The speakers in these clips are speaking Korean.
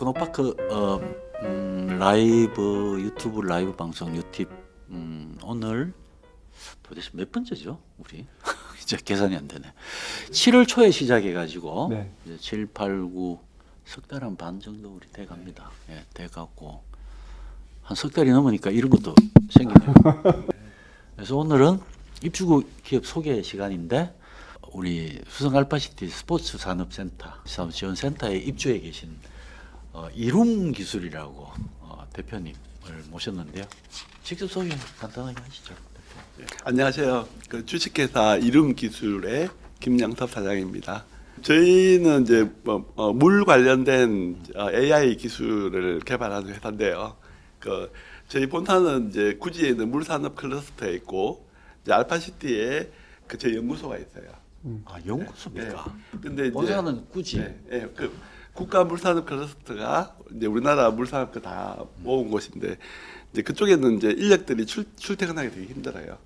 테크노파크 어, 음, 라이브 유튜브 라이브 방송 유팁 음, 오늘 도대체 몇 번째죠 우리? 이제 계산이 안 되네. 7월 초에 시작해 가지고 네. 이제 7, 8, 9 석달 한 반 정도 우리 돼 갑니다. 예, 돼 갖고 한 석 달이 넘으니까 이런 것도 생기네요. 그래서 오늘은 입주구 기업 소개 시간인데 우리 수성 알파시티 스포츠 산업센터 사업 지원 센터에 입주해 계신 어, 이룸 기술이라고 어, 대표님을 모셨는데요. 직접 소개 간단하게 하시죠. 대표. 안녕하세요. 그 주식회사 이름 기술의 김양섭 사장입니다. 저희는 이제 뭐, 어, 물 관련된 어, AI 기술을 개발하는 회사인데요. 그 저희 본사는 이제 구지에 있는 물산업 클러스터에 있고 이제 알파시티에 그 저희 연구소가 있어요. 아 연구소입니까? 네. 근데 이제 본사는 꾸지. 네, 예, 그 국가 물산업 클러스터가 이제 우리나라 물산업 거다 모은 곳인데 이제 그쪽에는 이제 인력들이 출, 출퇴근하기 되게 힘들어요.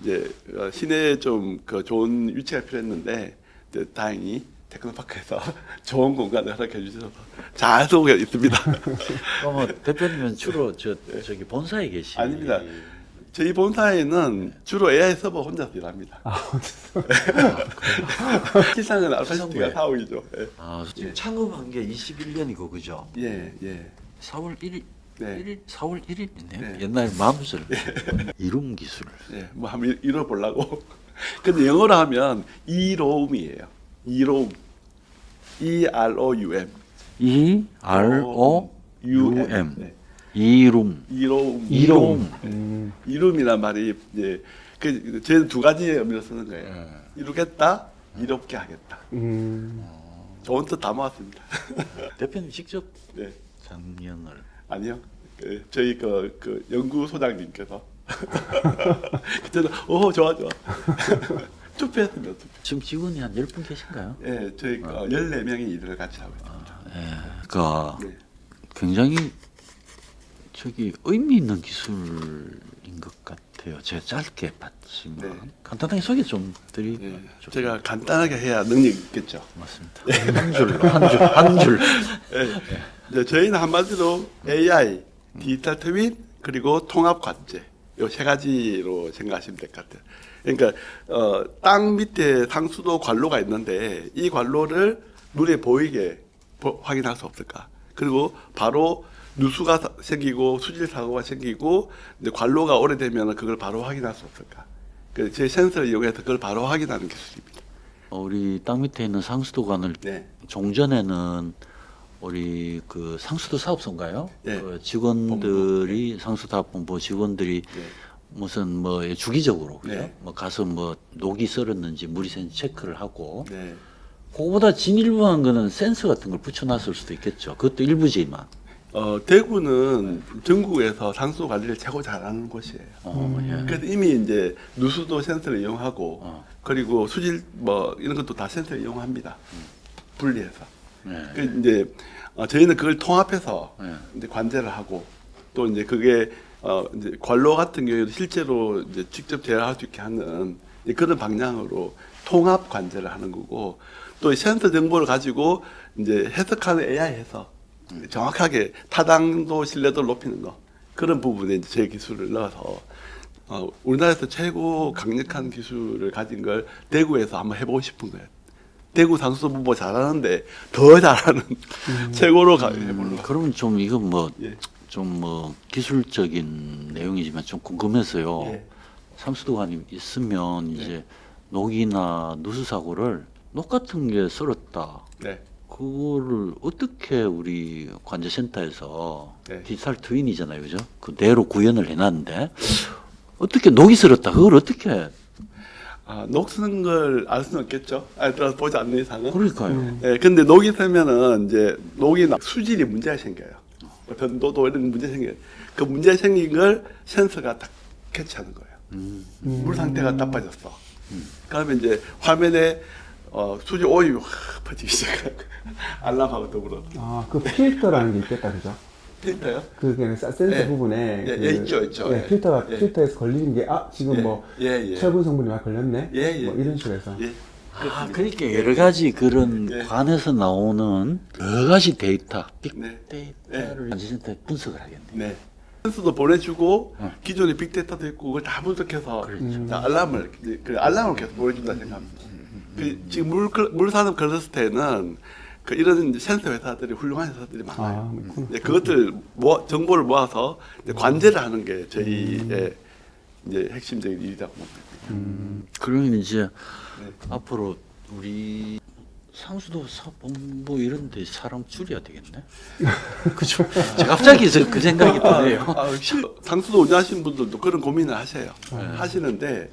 이제 어, 시내에 좀 그 좋은 위치가 필요했는데 이제 다행히 테크노파크에서 좋은 공간을 허락해 주셔서 잘 쓰고 있습니다. 그러면 대표님은 주로 저 저기 본사에 계시. 네. 아닙니다. 저희 본사에는 주로 AI 서버 혼자서 일합니다. 실상은 알파시티가 성부에. 사옥이죠. 예. 아 지금 창업한 게 21년이고 그죠? 예, 예. 4월 1일. 네. 1일 4월 1일이네요. 네. 옛날 마무술 이룸 기술. 예, 뭐 한번 이뤄 보려고. 근데 영어로 하면 이로움이에요. 이로움. E R O U M. E R O U M 네. 이룸 이로움. 이로움. 음, 이룸이란 말이 이제 그 저희는 두 가지 의미로 쓰는 거예요. 네. 이루겠다, 이롭게 하겠다. 음, 좋은 뜻 다 모았습니다. 대표님 직접 네. 작년을 아니요. 그 저희 그, 그 연구소장님께서 그때는 오 좋아 좋아 투표했습니다. 투표. 지금 직원이 한 10분 계신가요? 예, 저희 그 14명이 일을 같이 하고 있습니다. 예. 그러니까 네. 굉장히 저기 의미 있는 기술인 것 같아요. 제가 짧게 봤지만 네. 간단하게 소개 좀 드리면 예. 제가 간단하게 해야 능력이 있겠죠. 맞습니다. 한 줄로 한 줄 한 줄. 예. 저희는 한마디로 AI, 디지털 트윈 그리고 통합 관제 요 세 가지로 생각하시면 될 것 같아요. 그러니까 어, 땅 밑에 상수도 관로가 있는데 이 관로를 눈에 보이게 보- 확인할 수 없을까? 그리고 바로 누수가 사- 생기고 수질 사고가 생기고 이제 관로가 오래되면 그걸 바로 확인할 수 없을까? 그제 센서를 이용해서 그걸 바로 확인하는 기술입니다. 어, 우리 땅 밑에 있는 상수도관을 네. 종전에는 우리 그 상수도 사업소인가요? 네. 그 직원들이 상수사업본부 직원들이 네. 무슨 뭐 주기적으로 그죠? 네. 뭐 가서 뭐 녹이 썰었는지 물이 샜는지 체크를 하고 네. 그거보다 진일보한 거는 센서 같은 걸 붙여놨을 수도 있겠죠. 그것도 일부지만. 어, 대구는 전국에서 상수 관리를 최고 잘하는 곳이에요. 어, 예. 그래서 이미 이제 누수도 센서를 이용하고 어. 그리고 수질 뭐 이런 것도 다 센서를 이용합니다. 분리해서. 네. 그 이제 어, 저희는 그걸 통합해서 네. 이제 관제를 하고 또 이제 그게 어 이제 관로 같은 경우에도 실제로 이제 직접 제어할 수 있게 하는 이제 그런 방향으로 통합 관제를 하는 거고 또 이 센서 정보를 가지고 이제 해석하는 AI 해서 정확하게 타당도 신뢰도를 높이는 거 그런 부분에 이제 제 기술을 넣어서 어, 우리나라에서 최고 강력한 기술을 가진 걸 대구에서 한번 해보고 싶은 거예요. 대구 상수도 뭐 잘하는데 더 잘하는 최고로 가 해보려고. 음, 그러면 좀 이건 뭐좀 예. 뭐 기술적인 내용이지만 좀 궁금해서요. 예. 상수도관이 있으면 이제 녹이나 누수 사고를 녹 같은 게 썰었다. 네. 그거를 어떻게 우리 관제센터에서 네. 디지털 트윈이잖아요, 그죠? 그대로 구현을 해놨는데 어떻게 녹이 썰었다. 그걸 어떻게? 아, 녹 쓰는 걸 알 수는 없겠죠. 아, 들어서 보지 않는 이상은. 그러니까요. 예, 근데 녹이 쓰면은 이제 녹이 나- 수질이 문제가 생겨요. 뭐 변도도 이런 문제 생겨요. 그 문제 생긴 걸 센서가 딱 캐치하는 거예요. 음. 물 상태가 나빠졌어. 그러면 이제 화면에 어, 수질 오염이 확 퍼지기 시작하고 알람하고 더불어. 아, 그 필터라는 게 있겠다, 그죠? 필터요? 그게 센서 예. 부분에 예, 그, 예, 있죠, 있죠. 예, 예. 필터가 예. 필터에서 걸리는 게 아 지금 예. 뭐 예, 예. 철분 성분이 막 걸렸네. 예, 예. 뭐 이런 식으로 해서. 예. 아, 그러니까 여러 가지 그런 네. 관에서 나오는 여러 가지 데이터, 네. 빅데이터를 관제센터에 분석을 하겠네. 네. 센서도 보내주고 어. 기존의 빅데이터도 있고 그걸 다 분석해서 그렇죠. 자, 알람을 그 알람을 계속 보내준다 생각합니다. 그 지금 물 물산업 클러스터에는 그 이런 센서 회사들이 훌륭한 회사들이 많아요. 아. 네, 그것들 모아, 정보를 모아서 이제 관제를 하는 게 저희의 이제 핵심적인 일이라고 봅니다. 그러면 이제 네. 앞으로 우리 상수도 사본부 이런 데 사람 줄여야 되겠네. 그죠? 갑자기 저 그 생각이 드네요. 아, 실- 상수도 운영하시는 분들도 그런 고민을 하세요. 네. 하시는데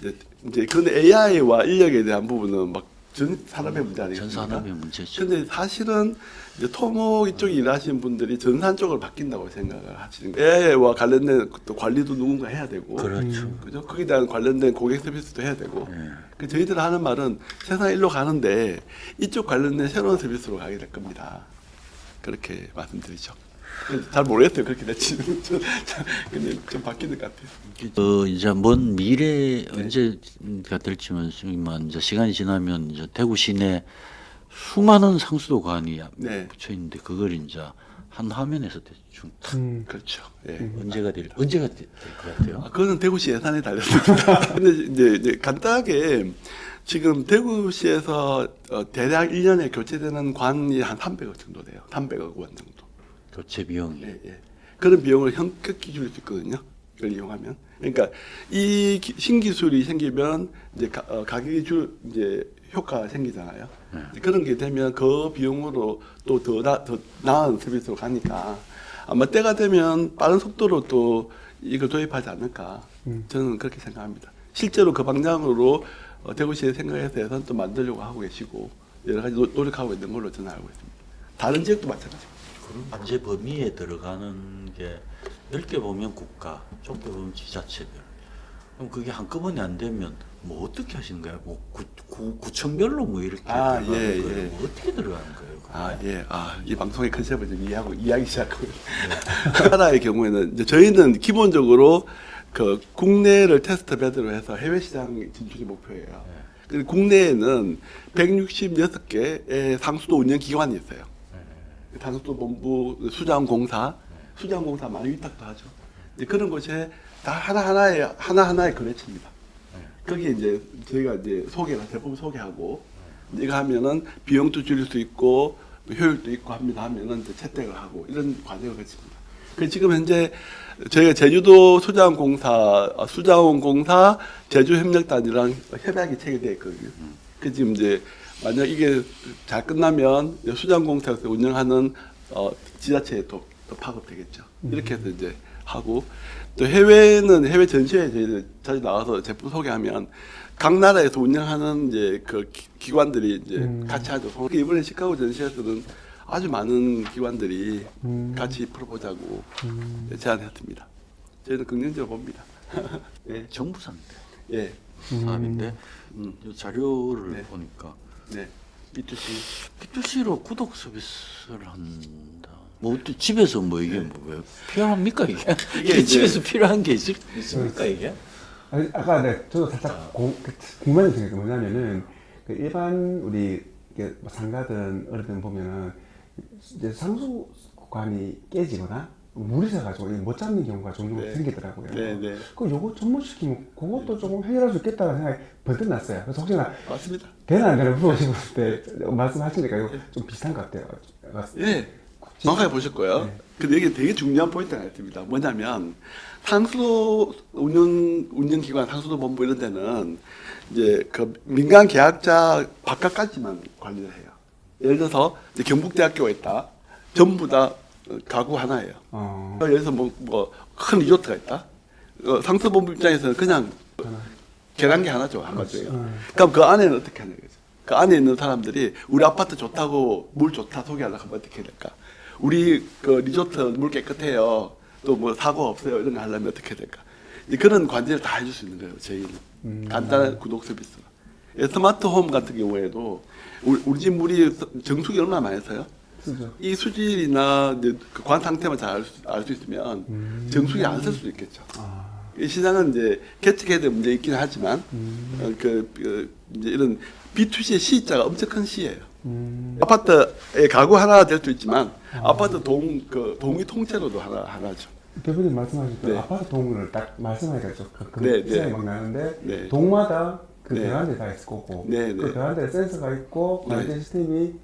이제, 이제 근데 AI와 인력에 대한 부분은 막 전 산업의 문제 전 아니겠습니까? 산업의 문제죠. 근데 사실은 이제 토목 이쪽에 일하시는 분들이 전산 쪽으로 바뀐다고 생각을 하시는 거예요. AI와 관련된 또 관리도 누군가 해야 되고, 그렇죠. 그죠? 거기에 대한 관련된 고객 서비스도 해야 되고. 예. 그 저희들 하는 말은 세상 일로 가는데 이쪽 관련된 새로운 서비스로 가게 될 겁니다. 그렇게 말씀드리죠. 잘 모르겠어요. 그렇게 될지는. 저- 저- 근데 좀 바뀌는 것 같아요. 어, 이제 먼 미래 언제가 될지 모르지만 이제 시간이 지나면 이제 대구 시내 수많은 상수도관이 네. 붙여 있는데 그걸 이제 한 화면에서 대충 탁 음. 그렇죠. 예. 언제가 될 언제가 될 것 같아요. 아, 그거는 대구시 예산에 달렸습니다. 근데 이제, 이제 간단하게 지금 대구시에서 어, 대략 1년에 교체되는 관이 한 300억 정도 돼요. 300억 원 정도. 교체 비용이 예, 예. 그런 비용을 줄일 수 있거든요. 이걸 이용하면. 그러니까 이 기- 신기술이 생기면 이제 가, 어, 가격이 줄 이제 효과가 생기잖아요. 이제 그런 게 되면 그 비용으로 또더 더 나은 서비스로 가니까 아마 때가 되면 빠른 속도로 또 이걸 도입하지 않을까. 저는 그렇게 생각합니다. 실제로 그 방향으로 어, 대구시의 생각에서 예산 또 만들려고 하고 계시고 여러 가지 노, 노력하고 있는 걸로 저는 알고 있습니다. 다른 지역도 마찬가지입니다. 관제 범위에 들어가는 게 넓게 보면 국가, 좁게 보면 지자체별. 그럼 그게 한꺼번에 안 되면 뭐 어떻게 하시는 거예요? 뭐 구, 구, 구청별로 뭐 이렇게 아, 들어가는 예, 거예요? 예. 뭐 어떻게 들어가는 거예요? 그거? 아, 예. 아, 이 방송의 컨셉을 좀 이해하고, 이해하기 시작하고. 하나의 경우에는, 이제 저희는 기본적으로 그 국내를 테스트 베드로 해서 해외 시장 진출이 목표예요. 근데 국내에는 166개의 상수도 운영 기관이 있어요. 상수도 본부, 수자원공사, 수자원공사 많이 위탁도 하죠. 이제 그런 곳에 다 하나하나의, 하나하나의 거래처입니다. 거기에 이제 저희가 이제 소개가 제품 소개하고 이거 하면은 비용도 줄일 수 있고 효율도 있고 합니다 하면은 이제 채택을 하고 이런 과정을 거칩니다. 그 지금 현재 저희가 제주도 수자원공사 어, 수자원공사 제주협력단이랑 협약이 체결되어 있거든요. 그 지금 이제 만약 이게 잘 끝나면 이제 수자원공사에서 운영하는 어, 지자체에 또, 또 파급되겠죠. 이렇게 해서 이제 하고 또 해외는 해외 전시회 저희들 자주 나와서 제품 소개하면 각 나라에서 운영하는 이제 그 기- 기관들이 이제 같이 하죠. 이번에 시카고 전시회에서는 아주 많은 기관들이 같이 풀어보자고 제안했습니다. 저희는 긍정적으로 봅니다. 예, 정부 상대 예, 음. 이 자료를 네. 보니까 네. B2C. B2C로 구독 서비스를 한다. 뭐또 집에서 뭐 이게 뭐왜 필요합니까 이게? 이게 이게 이제- 집에서 필요한 게 있을, 있습니까 이게? 아니, 아까 네, 저도 살짝 고, 그, 궁금한 생각이 뭐냐면은 그 일반 우리 이게 뭐 상가든 어르든 보면은 이제 상수관이 깨지거나 물이 새가지고 못 잡는 경우가 종종 네. 생기더라고요. 네, 네. 그 요거 전문시키면 그것도 조금 해결할 수 있겠다는 생각이 번뜩 났어요. 그래서 혹시나 맞습니다. 되나 안 되나 물어보시고 때 말씀하시니까 이거 좀 비슷한 것 같아요. 예. 정확하게 보실 거예요. 네. 근데 이게 되게 중요한 포인트가 있습니다. 뭐냐면 상수도 운영 운영 기관, 상수도 본부 이런 데는 이제 그 민간 계약자 바깥까지만 관리를 해요. 예를 들어서 경북대학교가 있다. 전부 다 어, 가구 하나예요. 어, 예를 들어서 뭐 뭐 큰 리조트가 있다. 어, 상수본부 입장에서는 그냥 계란기 하나죠 한마디로. 음. 그럼 그 안에는 어떻게 하냐 거죠. 그 안에 있는 사람들이 우리 아파트 좋다고 물 좋다 소개하려고 하면 어떻게 해야 될까? 우리 그 리조트 물 깨끗해요. 또 뭐 사고 없어요. 이런 거 하려면 어떻게 해야 될까? 그런 관제를 다 해줄 수 있는 거예요. 저희는 간단한 구독 서비스가. 예, 스마트 홈 같은 경우에도 우리, 우리 집 물이 정수기 얼마나 많이 써요? 이 수질이나 이제 그관 상태만 잘 알수 있으면 정수기 안 쓸 수도 있겠죠. 아, 이 시장은 이제 개척해야 될 문제 있긴 하지만 음. 어, 그, 그 이제 이런 B2C의 시자가 엄청 큰 시예요. 음. 아파트의 가구 하나 될수 있지만 아 파트 동 그 동의 통째로도 하나 하나죠. 대표님 말씀하신 그 네. 아파트 동을 딱 말씀하니까 좀 그, 그 네, 생각이 네. 막 나는데 네. 동마다 그 네. 베란다에 다 있을 거고 네, 그 네. 베란다에 센서가 있고 네. 관리 시스템이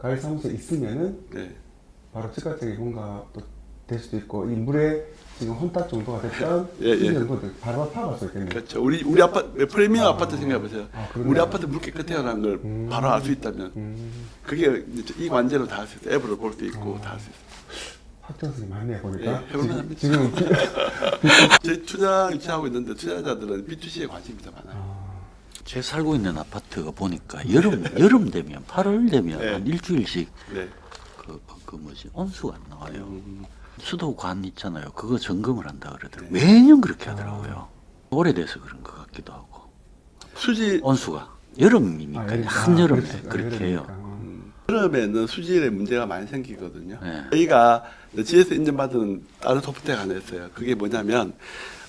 가을 사무소에 있으면은 네. 바로 즉각적인 뭔가 또 될 수도 있고 이 물에 지금 혼탁 정도가 됐던 예, 예. 바로 수 있겠네요. 그렇죠. 우리 우리 아파트 프리미엄 아, 파트 생각해 보세요. 아. 우리 아파트 물 깨끗해라는 걸 음. 바로 알 수 있다면 음, 그게 이 관제로 다 할 수 있어요. 앱으로 볼 수 있고 다할 수 있어요. 확정성이 많네요 보니까 예, 해볼만 지금, 합니다. 지금 저희 투자 유치하고 있는데 투자자들은 B2C에 관심이 더 많아요. 아, 제가 살고 있는 아파트가 보니까 여름 여름 되면 8월 되면 네. 한 일주일씩 네. 그, 그 뭐지 온수가 안 나와요. 음, 수도관 있잖아요. 그거 점검을 한다 그러더라고요. 네. 매년 그렇게 하더라고요. 오래돼서 그런 것 같기도 하고 수지 온수가 여름이니까 아, 여름- 한여름에 아. 그렇게 여름이니까. 해요. 음, 여름에는 수질에 문제가 많이 생기거든요. 네. 저희가 GS 인증받은 다른 소프트웨어가 하나 있어요. 그게 뭐냐면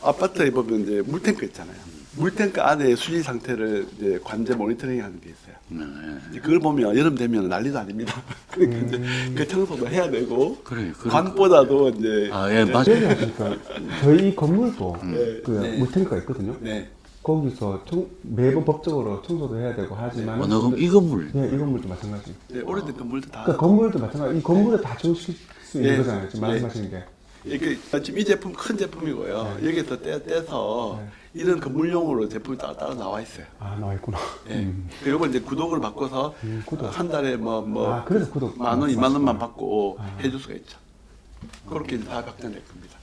아파트에 보면 이제 물탱크 있잖아요. 물탱크 안에 수질 상태를 이제 관제 모니터링 하는 게 있어요. 네. 그걸 보면 여름 되면 난리도 아닙니다. 그러니까 이제 그 청소도 해야 되고 그래, 그래. 관보다도 이제 아, 예, 맞아요. 얘기하시니까 저희 건물도 네. 그 네. 물탱크가 있거든요. 네. 거기서 청, 매번 법적으로 청소도 해야 되고 하지만 어느 건 이 건물 네, 이 건물도 마찬가지. 네, 오래된 건물도 다 그러니까 건물도 마찬가지. 이 건물에 다 적용시킬 수 있는 예. 거잖아요. 지금 예. 말씀하시는 게. 이게 지금 이 제품 큰 제품이고요. 여기 서 떼, 떼서 네. 이런 건물용으로 제품이 따로, 따로 나와 있어요. 아 나와 있구나. 예. 음. 그리고 이제 구독을 바꿔서 음, 구독. 어, 한 달에 뭐 뭐 아, 그래서 구독. 만 원, 아, 이만 원만. 받고 아. 해줄 수가 있죠. 그렇게 이제 다 확장될 겁니다.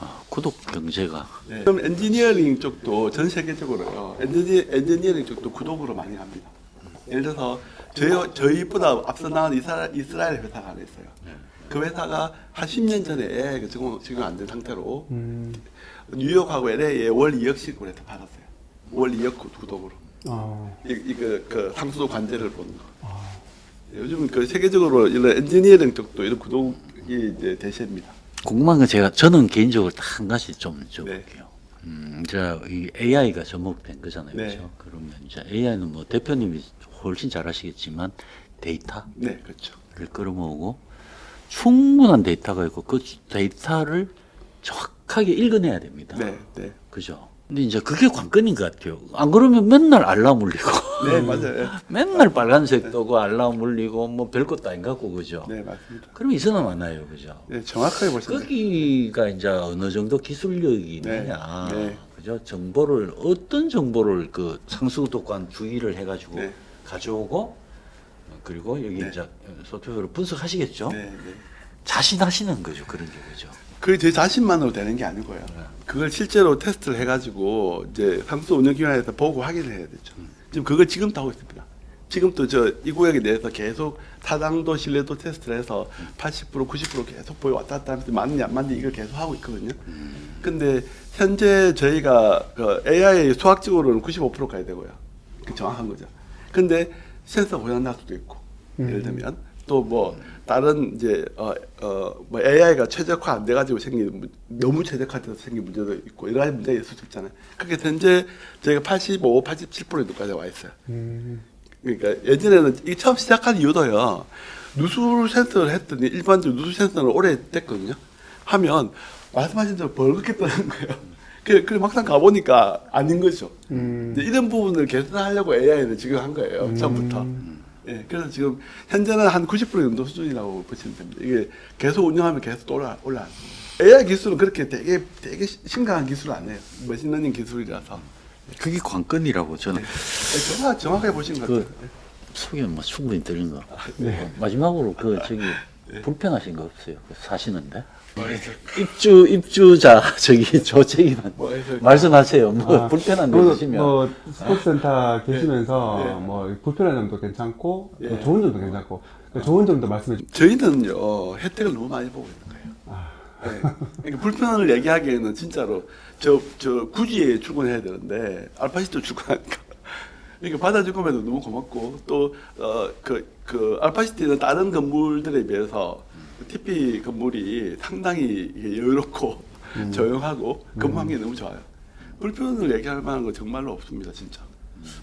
아, 구독 경제가 네. 그럼 엔지니어링 쪽도 전 세계적으로요. 엔지니, 엔지니어링 쪽도 구독으로 많이 합니다. 예를 들어서 저희 저희보다 앞서 나간 이스라엘, 이스라엘 회사가 하나 있어요. 그 회사가 한 10년 전에 그 적용 적용 안된 상태로 음. 뉴욕하고 LA에 월 2억씩 그래서 받았어요. 월 2억 구- 구독으로. 어. 이, 이 그 그 상수도 관제를 보는 거. 아. 요즘 그 세계적으로 이런 엔지니어링 쪽도 이런 구독이 이제 대세입니다. 궁금한 건 제가 저는 개인적으로 딱 한 가지 좀 네. 여쭤볼게요. 음, 이 AI가 접목된 거잖아요, 네. 그렇죠? 그러면 이제 AI는 뭐 대표님이 훨씬 잘 아시겠지만 데이터를 네, 그렇죠. 끌어모으고 충분한 데이터가 있고 그 데이터를 정확하게 읽어내야 됩니다. 네, 네. 그죠? 근데 이제 그게 관건인 것 같아요. 안 그러면 맨날 알람 울리고 네, 맞아요. 맨날 빨간색 뜨고 알람 울리고 뭐 별것도 아닌 것 같고 그죠? 네, 맞습니다. 그럼 이서는 많아요, 그죠? 네, 정확하게 보시면. 거기가 이제 어느 정도 기술력이 네, 있느냐, 네. 그죠? 정보를 어떤 정보를 그 상수도관 주의를 해 가지고 네. 가져오고 어, 그리고 여기 네. 이제 소프트웨어로 분석하시겠죠? 네, 네. 자신하시는 거죠, 그런 게 그죠? 그게 제 자신만으로 되는 게 아니고요. 네. 그걸 실제로 테스트를 해가지고 이제 상수 운영기관에서 보고 확인을 해야 되죠. 지금 그걸 지금도 하고 있습니다. 지금도 저 이 구역에 대해서 계속 타당도 신뢰도 테스트를 해서 80% 90% 계속 보여 왔다 갔다 하면서 맞는지 안 맞는지 이걸 계속 하고 있거든요. 근데 현재 저희가 그 AI 수학적으로는 95%까지 되고요. 그 정확한 거죠. 근데 센서 고장 날 수도 있고 예를 들면 또 뭐 다른 이제 어어뭐 AI가 최적화 안 돼가지고 생긴 문- 너무 최적화돼서 생긴 문제도 있고 여러 가지 문제가 있을 수 있잖아요. 그게 현재 저희가 85, 87% 정도까지 와 있어요. 음. 그러니까 예전에는 이 처음 시작한 이유도요. 누수 센서를 했더니 일반적으로 누수 센서는 오래 됐거든요. 하면 말씀하신 대로 벌겋게 뜨는 거예요. 그래, 그래 막상 가보니까 아닌 거죠. 음. 이런 부분을 개선하려고 AI는 지금 한 거예요. 처음부터. 예, 그래서 지금 현재는 한 90% 정도 수준이라고 보시면 됩니다. 이게 계속 운영하면 계속 또 올라 올라. AI 기술은 그렇게 되게 되게 심각한 기술 아니에요. 머신러닝 기술이라서. 그게 관건이라고 저는 예, 정확 정확하게 보신 것 같아요. 그 소개 뭐 충분히 드린 거. 어, 마지막으로 그 저기 불편하신 거 없어요? 그 사시는데? 입주 입주자 저기 뭐 해서- 말씀하세요. 뭐 아, 불편한 데 뭐, 있으시면 뭐 스포츠센터 계시면서 예. 뭐 불편한 점도 괜찮고 예. 또 좋은 점도 괜찮고 그 좋은 점도 말씀해 주. 저희는요 혜택을 너무 많이 보고 있는 거예요. 아, 네. 그러니까 불편을 얘기하기에는 진짜로 저 저 굳이 출근해야 되는데 알파시도 출근하니까 그러니까 받아주고에도 너무 고맙고 또어그그 알파시티는 다른 건물들에 비해서 TP 건물이 상당히 여유롭고 조용하고 근무한 게 너무 좋아요. 불편을 얘기할 만한 거 정말로 없습니다, 진짜.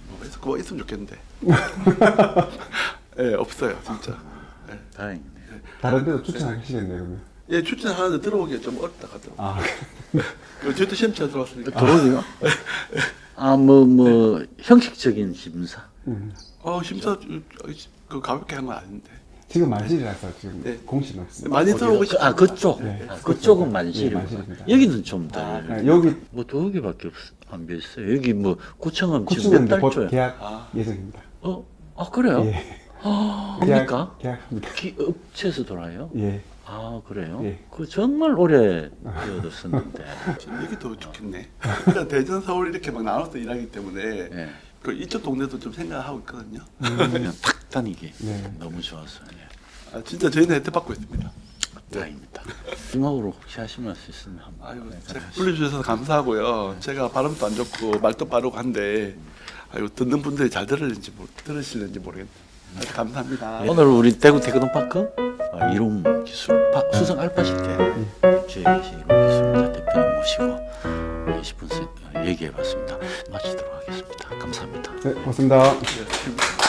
뭐 그래서 그거 있으면 좋겠는데. 예, 없어요, 진짜. 예. 다행이네요. 다른 데도 추천하시겠네요, 그러면. 예, 추천하는데 들어오기가 좀 어렵다 하더라고요. 아, 그 저도 시험 잘 들어왔으니까. 들어오요? 아, 뭐, 뭐, 형식적인 심사. 음. 어, 심사 그 가볍게 한 건 아닌데. 지금 만실이라서 지금 네. 공시는 없습니다. 많이 들어오고 싶 아, 그쪽. 네. 아, 그쪽은 네, 만실이고. 만실입니다. 여기는 좀 덜. 아, 여기 뭐, 두 개밖에 없, 안 비었어요. 여기 뭐, 구청은 지금 구축은 몇달 곧 줘요? 계약 아. 예정입니다. 어? 아, 그래요? 예. 아, 계약, 뭡니까? 계약합니다. 기, 업체에서 돌아요? 예. 아, 그래요? 예. 그 정말 오래 뛰어들었었는데. 이게 더 좋겠네. 일단 대전, 서울 이렇게 막 나눠서 일하기 때문에 예. 그 이쪽 동네도 좀 생각하고 있거든요. 그냥 탁 다니기. 네. 너무 좋았어요. 예. 아, 진짜 저희는 혜택 받고 있습니다. 다행입니다. 마지막으로 혹시 하실 말씀 있으면 한번. 아유, 네, 제가 불러주셔서 감사하고요. 제가 발음도 안 좋고 말도 빠르고 한데 아유 듣는 분들이 잘 들을는지 모르, 들으실는지 모르겠네. 아주 감사합니다. 오늘 우리 대구 테크노파크 어, 이룸 기술 파- 수성 알파시티 주에 계신 이룸 기술자 대표님 모시고 20분 얘기해봤습니다. 마치도록 하겠습니다. 감사합니다. 네, 고맙습니다. 네,